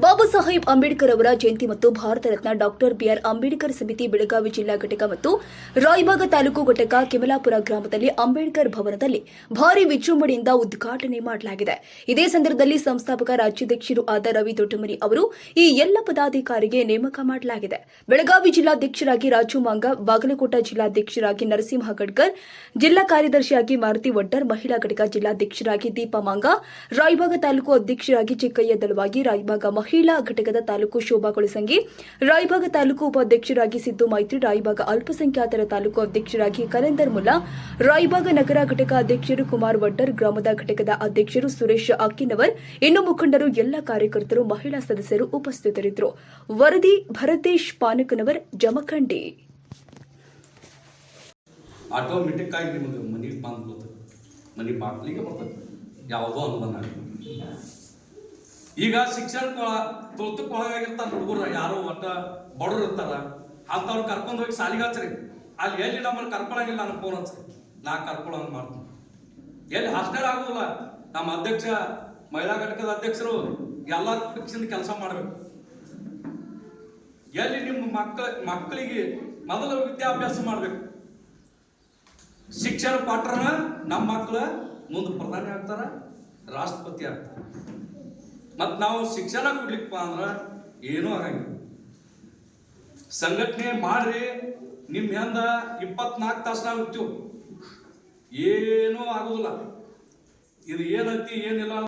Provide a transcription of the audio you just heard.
ಬಾಬಾ ಸಾಹೇಬ್ ಅಂಬೇಡ್ಕರ್ ಅವರ ಜಯಂತಿ ಮತ್ತು ಭಾರತ ರತ್ನ ಡಾಕ್ಟರ್ ಬಿಆರ್ ಅಂಬೇಡ್ಕರ್ ಸಮಿತಿ ಬೆಳಗಾವಿ ಜಿಲ್ಲಾ ಘಟಕ ಮತ್ತು ರಾಯಬಾಗ ತಾಲೂಕು ಘಟಕ ಕೆಮಲಾಪುರ ಗ್ರಾಮದಲ್ಲಿ ಅಂಬೇಡ್ಕರ್ ಭವನದಲ್ಲಿ ಭಾರಿ ವಿಜೃಂಭಣೆಯಿಂದ ಉದ್ಘಾಟನೆ ಮಾಡಲಾಗಿದೆ. ಇದೇ ಸಂದರ್ಭದಲ್ಲಿ ಸಂಸ್ಥಾಪಕ ರಾಜ್ಯಾಧ್ಯಕ್ಷರು ಆದ ರವಿ ದೊಡ್ಡಮನಿ ಅವರು ಈ ಎಲ್ಲ ಪದಾಧಿಕಾರಿಗೆ ನೇಮಕ ಮಾಡಲಾಗಿದೆ. ಬೆಳಗಾವಿ ಜಿಲ್ಲಾಧ್ಯಕ್ಷರಾಗಿ ರಾಜು ಮಾಂಗ, ಬಾಗಲಕೋಟ ಜಿಲ್ಲಾಧ್ಯಕ್ಷರಾಗಿ ನರಸಿಂಹ ಗಡ್ಕರ್ ಜಿಲ್ಲಾ ಕಾರ್ಯದರ್ಶಿಯಾಗಿ ಮಾರುತಿ ವಡ್ಡರ್, ಮಹಿಳಾ ಘಟಕ ಜಿಲ್ಲಾಧ್ಯಕ್ಷರಾಗಿ ದೀಪಾ ಮಾಂಗ, ರಾಯಬಾಗ ತಾಲೂಕು ಅಧ್ಯಕ್ಷರಾಗಿ ಚಿಕ್ಕಯ್ಯ ದಳವಾಗಿ ರಾಯಬಾಗ ಮಹಿಳಾ ಘಟಕದ ತಾಲೂಕು ಶೋಭಾ ಕೊಳಸಂಗಿ ರಾಯಬಾಗ ತಾಲೂಕು ಉಪಾಧ್ಯಕ್ಷರಾಗಿ ಸಿದ್ದು ಮೈತ್ರಿ ರಾಯಬಾಗ ಅಲ್ಪಸಂಖ್ಯಾತರ ತಾಲೂಕು ಅಧ್ಯಕ್ಷರಾಗಿ ಕಲೆಂದರ್ ಮುಲ್ಲಾ, ರಾಯಭಾಗ ನಗರ ಘಟಕ ಅಧ್ಯಕ್ಷರು ಕುಮಾರ್ ವಡ್ಡರ್, ಗ್ರಾಮದ ಘಟಕದ ಅಧ್ಯಕ್ಷರು ಸುರೇಶ್ ಅಕ್ಕಿನವರ್, ಇನ್ನು ಮುಖಂಡರು ಎಲ್ಲ ಕಾರ್ಯಕರ್ತರು, ಮಹಿಳಾ ಸದಸ್ಯರು ಉಪಸ್ಥಿತರಿದ್ದರು. ವರದಿ ಭರತೇಶ್ ಪಾನಕನವರ್, ಜಮಖಂಡಿ. ಆಟೋಮೆಟಿಕ್ ಆಗಿ ನಿಮಗೆ ಮನಿ ಬಾಂಧ ಮನಿ ಬಾಗ್ಲಿಗೆ ಬರ್ತದೆ. ಯಾವುದೋ ಆಗಲಿ. ಈಗ ಶಿಕ್ಷಣ ತುರ್ತಕ್ಕೆ ಒಳಗಾಗಿರ್ತಾರ ಹುಡುಗರು, ಯಾರೋ ಒಟ್ಟ ಬಡವ್ರು ಇರ್ತಾರ, ಅಂಥವ್ರು ಕರ್ಕೊಂಡು ಹೋಗಿ ಸಾಲಿಗೆ ಹಚ್ಚರಿ ಅಲ್ಲಿ ಎಲ್ಲಿ ನಮ್ಮನ್ನು ಕರ್ಕೊಳಂಗಿಲ್ಲ ನನಗೆ ಫೋನ್ ಹಚ್ರಿ ನಾ ಕರ್ಕೊಳಂಗ್ ಮಾಡ್ತೀನಿ. ಎಲ್ಲಿ ಹಾಸ್ಟೆಲ್ ಆಗೋದಿಲ್ಲ. ನಮ್ಮ ಅಧ್ಯಕ್ಷ, ಮಹಿಳಾ ಘಟಕದ ಅಧ್ಯಕ್ಷರು ಎಲ್ಲ ಪಕ್ಷದಿಂದ ಕೆಲಸ ಮಾಡಬೇಕು. ಎಲ್ಲಿ ನಿಮ್ಮ ಮಕ್ಕಳ ಮಕ್ಕಳಿಗೆ ಮೊದಲು ವಿದ್ಯಾಭ್ಯಾಸ ಮಾಡಬೇಕು. ಶಿಕ್ಷಣ ಪಾಠನ ನಮ್ಮ ಮಕ್ಕಳು ಮುಂದೆ ಪ್ರಧಾನಿ ಆಗ್ತಾರ, ರಾಷ್ಟ್ರಪತಿ ಆಗ್ತಾರ. ಮತ್ತು ನಾವು ಶಿಕ್ಷಣ ಕೊಡ್ಲಿಕ್ಕಪ್ಪ ಅಂದ್ರೆ ಏನೂ ಆಗಂಗಿಲ್ಲ. ಸಂಘಟನೆ ಮಾಡ್ರಿ ನಿಮ್ಮ ಹೆಂದ ಇಪ್ಪತ್ನಾಲ್ಕು ತಾಸು ಇರ್ತೀವಿ ಏನೂ ಆಗೋದಿಲ್ಲ. ಇದು ಏನೈತಿ, ಏನಿಲ್ಲ